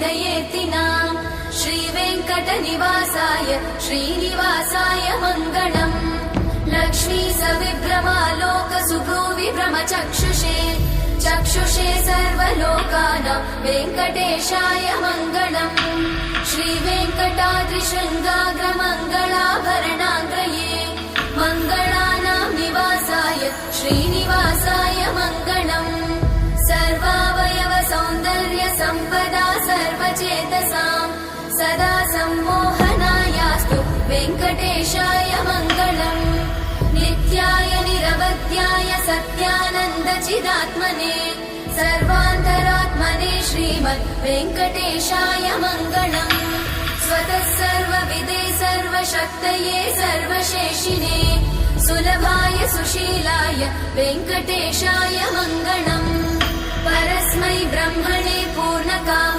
श्रीनिधिदयेतिना श्रीवेङ्कटनिवासाय श्रीनिवासाय मङ्गलम्। लक्ष्मी सविभ्रमालोक सुभ्रूविभ्रमचक्षुषे चक्षुषे सर्वलोकानां वेङ्कटेशाय मङ्गलम्। श्रीवेङ्कटाद्रिशृङ्गाग्रमङ्गलाभरणाङ्गये मङ्गलानां निवासाय श्रीनिवासाय सदा सम्मोहनायास्तु वेङ्कटेशाय मङ्गलम्। नित्याय निरवध्याय सत्यानन्दचिदात्मने सर्वान्तरात्मने श्रीमद् वेङ्कटेशाय मङ्गलम्। स्वतः सर्वविदे सर्वशक्तये सर्वशेषिने सुलभाय सुशीलाय वेङ्कटेशाय मङ्गलम्। परस्मै ब्रह्मणे पूर्णकाम